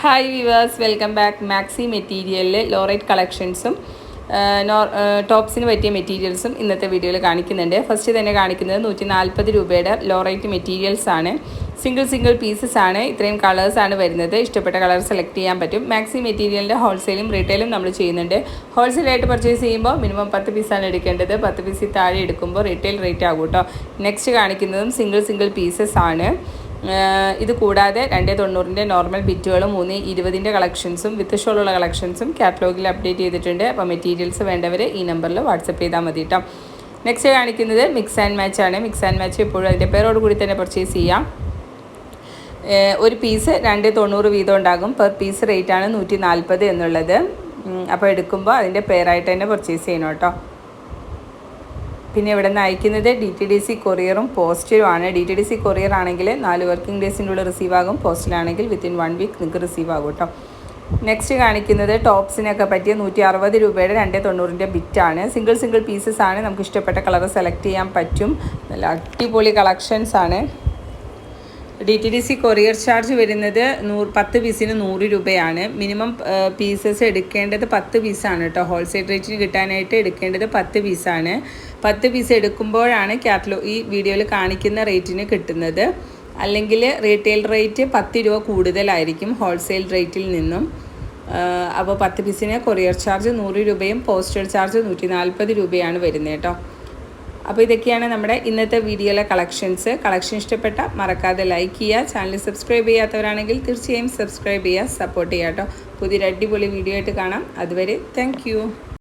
Hi viewers welcome back maxi മെറ്റീരിയലിൽ ലോറൈറ്റ് കളക്ഷൻസും ടോപ്സിന് പറ്റിയ മെറ്റീരിയൽസും ഇന്നത്തെ വീഡിയോയിൽ കാണിക്കുന്നുണ്ട്. ഫസ്റ്റ് തന്നെ കാണിക്കുന്നത് നൂറ്റി നാൽപ്പത് രൂപയുടെ ലോറൈറ്റ് മെറ്റീരിയൽസ് ആണ്. സിംഗിൾ സിംഗിൾ പീസസ് ആണ്. ഇത്രയും കളേഴ്സ് ആണ് വരുന്നത്. ഇഷ്ടപ്പെട്ട കളർ സെലക്ട് ചെയ്യാൻ പറ്റും. മാക്സി മെറ്റീരിയലിന്റെ ഹോൾസെയിലും റീറ്റെയിലും നമ്മൾ ചെയ്യുന്നുണ്ട്. ഹോൾസെയിലായിട്ട് പർച്ചേസ് ചെയ്യുമ്പോൾ മിനിമം പത്ത് പീസാണ് എടുക്കേണ്ടത്. പത്ത് പീസിൽ താഴെ എടുക്കുമ്പോൾ റീറ്റെയിൽ റേറ്റ് ആകും കേട്ടോ. നെക്സ്റ്റ് കാണിക്കുന്നതും സിംഗിൾ സിംഗിൾ പീസസ് ആണ്. ഇത് കൂടാതെ രണ്ട് തൊണ്ണൂറിന്റെ നോർമൽ ബിറ്റുകളും മൂന്ന് ഇരുപതിന്റെ കളക്ഷൻസും വിത്ത് ഷോളുള്ള കളക്ഷൻസും കാറ്റലോഗിൽ അപ്ഡേറ്റ് ചെയ്തിട്ടുണ്ട്. അപ്പോൾ മെറ്റീരിയൽസ് വേണ്ടവർ ഈ നമ്പറിൽ വാട്സപ്പ് ചെയ്താൽ മതി കേട്ടോ നെക്സ്റ്റ് കാണിക്കുന്നത് മിക്സ് ആൻഡ് മാച്ച് ആണ്. മിക്സ് ആൻഡ് മാച്ച് എപ്പോഴും അതിന്റെ പേരോട് കൂടി തന്നെ പർച്ചേസ് ചെയ്യാം. ഒരു പീസ് രണ്ട് തൊണ്ണൂറ് വീതം ഉണ്ടാകും. പെർ പീസ് റേറ്റ് ആണ് നൂറ്റി നാൽപ്പത് എന്നുള്ളത് അപ്പോൾ എടുക്കുമ്പോൾ അതിന്റെ പേരായിട്ട് തന്നെ പർച്ചേസ് ചെയ്യണം കേട്ടോ പിന്നെ ഇവിടെ നിന്ന് അയക്കുന്നത് ഡി ടി ഡി സി കൊറിയറും പോസ്റ്റിലുമാണ് D T D C courier ആണെങ്കിൽ നാല് വർക്കിംഗ് ഡേയ്സിന്റെ ഉള്ളിൽ റിസീവ് ആകും. പോസ്റ്റിലാണെങ്കിൽ വിത്തിൻ വൺ വീക്ക് നിങ്ങൾക്ക് റിസീവ് ആകും കേട്ടോ നെക്സ്റ്റ് കാണിക്കുന്നത് ടോപ്സിനൊക്കെ പറ്റിയ നൂറ്റി അറുപത് രൂപയുടെ രണ്ട് തൊണ്ണൂറിന്റെ ബിറ്റാണ് സിംഗിൾ സിംഗിൾ പീസസ് ആണ്. നമുക്ക് ഇഷ്ടപ്പെട്ട കളർ സെലക്ട് ചെയ്യാൻ പറ്റും. നല്ല അടിപൊളി കളക്ഷൻസ് ആണ്. D T D C courier charge വരുന്നത് നൂറ് പത്ത് പീസിന് നൂറ് രൂപയാണ്. മിനിമം പീസസ് എടുക്കേണ്ടത് പത്ത് പീസാണ് കേട്ടോ ഹോൾസെയിൽ റേറ്റിന് കിട്ടാനായിട്ട് എടുക്കേണ്ടത് പത്ത് പീസാണ് പത്ത് പീസ് എടുക്കുമ്പോഴാണ് കാറ്റലോ ഈ വീഡിയോയിൽ കാണിക്കുന്ന റേറ്റിന് കിട്ടുന്നത്. അല്ലെങ്കിൽ റീറ്റെയിൽ റേറ്റ് പത്ത് രൂപ കൂടുതലായിരിക്കും ഹോൾസെയിൽ റേറ്റിൽ നിന്നും. അപ്പോൾ പത്ത് പീസിന് കൊറിയർ ചാർജ് നൂറ് രൂപയും പോസ്റ്റൽ ചാർജ് നൂറ്റി നാൽപ്പത് രൂപയാണ് വരുന്നത് കേട്ടോ. അപ്പോൾ ഇതൊക്കെയാണ് നമ്മുടെ ഇന്നത്തെ വീഡിയോയിലെ കളക്ഷൻസ് കളക്ഷൻ ഇഷ്ടപ്പെട്ട മറക്കാതെ ലൈക്ക് ചെയ്യുക. ചാനൽ സബ്സ്ക്രൈബ് ചെയ്യാത്തവരാണെങ്കിൽ തീർച്ചയായും സബ്സ്ക്രൈബ് ചെയ്യുക സപ്പോർട്ട് ചെയ്യുക കേട്ടോ. പുതിയൊരു അടിപൊളി വീഡിയോ ആയിട്ട് കാണാം. അതുവരെ താങ്ക്